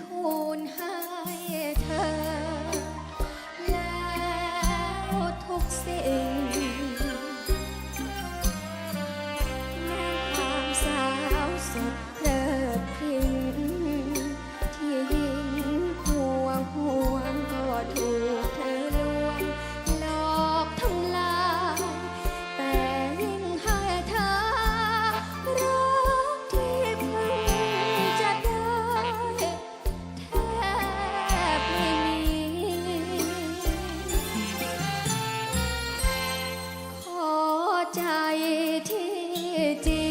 ทูลให้เธอ แล้วทุกสิ่งแม้ความสาวสดเลิดเพลิง 下一天的。